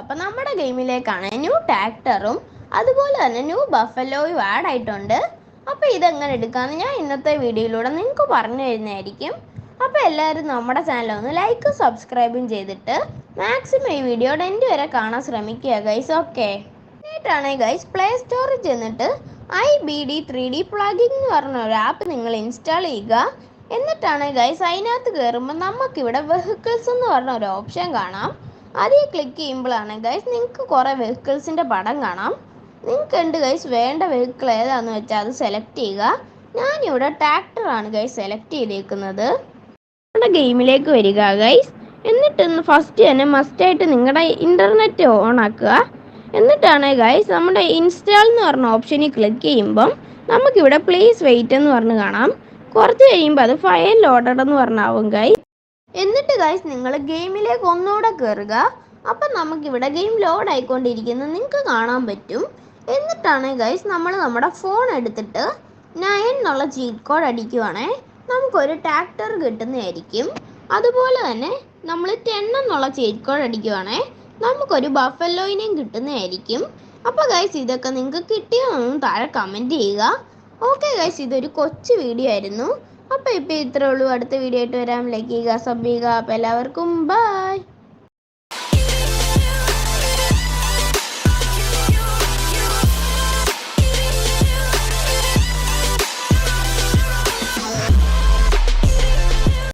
അപ്പം നമ്മുടെ ഗെയിമിലേക്കാണ് ന്യൂ ട്രാക്ടറും അതുപോലെ തന്നെ ന്യൂ ബഫലോയും ആഡ് ആയിട്ടുണ്ട്. അപ്പോൾ ഇതെങ്ങനെ എടുക്കാമെന്ന് ഞാൻ ഇന്നത്തെ വീഡിയോയിലൂടെ നിങ്ങൾക്ക് പറഞ്ഞു തരുന്നതായിരിക്കും. അപ്പോൾ എല്ലാവരും നമ്മുടെ ചാനൽ ഒന്ന് ലൈക്കും സബ്സ്ക്രൈബും ചെയ്തിട്ട് മാക്സിമം ഈ വീഡിയോയുടെ എന്റെ വരെ കാണാൻ ശ്രമിക്കുക ഗൈസ് ഓക്കെ എന്നിട്ടാണ് ഗൈസ് പ്ലേ സ്റ്റോറിൽ ചെന്നിട്ട് I B D three D plugging എന്ന് പറഞ്ഞ ഒരു ആപ്പ് നിങ്ങൾ ഇൻസ്റ്റാൾ ചെയ്യുക. എന്നിട്ടാണ് ഗൈസ് അതിനകത്ത് കയറുമ്പോൾ നമുക്കിവിടെ വെഹിക്കിൾസ് എന്ന് പറഞ്ഞ ഒരു ഓപ്ഷൻ കാണാം. അതിൽ ക്ലിക്ക് ചെയ്യുമ്പോഴാണ് ഗൈസ് നിങ്ങൾക്ക് കുറേ വെഹിക്കിൾസിന്റെ പടം കാണാം. നിങ്ങൾക്ക് ഉണ്ട് ഗൈസ് വേണ്ട വെഹിക്കിൾ ഏതാണെന്ന് വെച്ചാൽ അത് സെലക്ട് ചെയ്യുക. ഞാനിവിടെ ട്രാക്ടറാണ് ഗൈസ് സെലക്ട് ചെയ്തേക്കുന്നത്. നമ്മുടെ ഗെയിമിലേക്ക് വരിക ഗൈസ് എന്നിട്ട് ഫസ്റ്റ് തന്നെ മസ്റ്റായിട്ട് നിങ്ങളുടെ ഇന്റർനെറ്റ് ഓൺ ആക്കുക. എന്നിട്ടാണ് ഗൈസ് നമ്മുടെ ഇൻസ്റ്റാൾ എന്ന് പറഞ്ഞ ഓപ്ഷനിൽ ക്ലിക്ക് ചെയ്യുമ്പം നമുക്കിവിടെ പ്ലീസ് വെയിറ്റ് എന്ന് പറഞ്ഞ് കാണാം. കുറച്ച് കഴിയുമ്പോൾ അത് ഫയൽ ലോഡഡ് എന്ന് പറഞ്ഞാവും ഗൈസ് എന്നിട്ട് ഗൈസ് നിങ്ങൾ ഗെയിമിലേക്ക് ഒന്നുകൂടെ കയറുക അപ്പം നമുക്കിവിടെ ഗെയിം ലോഡ് ആയിക്കൊണ്ടിരിക്കുന്നത് നിങ്ങൾക്ക് കാണാൻ പറ്റും. എന്നിട്ടാണ് ഗൈസ് നമ്മൾ നമ്മുടെ ഫോൺ എടുത്തിട്ട് നയൻ എന്നുള്ള ചീറ്റ് കോഡ് അടിക്കുവാണേ. നമുക്കൊരു ട്രാക്ടർ കിട്ടുന്നതായിരിക്കും. അതുപോലെ തന്നെ നമ്മൾ ടെൻ എന്നുള്ള ചീറ്റ് കോഡ് അടിക്കുവാണേ. നമുക്കൊരു ബഫലോയിനെയും കിട്ടുന്നതായിരിക്കും. അപ്പോൾ ഗൈസ് ഇതൊക്കെ നിങ്ങൾക്ക് കിട്ടിയോ താഴെ കമന്റ് ചെയ്യുക. ഓക്കെ ഗൈസ് ഇതൊരു കൊച്ചു വീഡിയോ ആയിരുന്നു. അപ്പോൾ ഇപ്പോൾ ഇത്രേ ഉള്ളൂ. അടുത്ത വീഡിയോ ആയിട്ട് വരാം. ലൈക്ക് ചെയ്യുക സബ് ചെയ്യുക. അപ്പോൾ എല്ലാവർക്കും ബൈ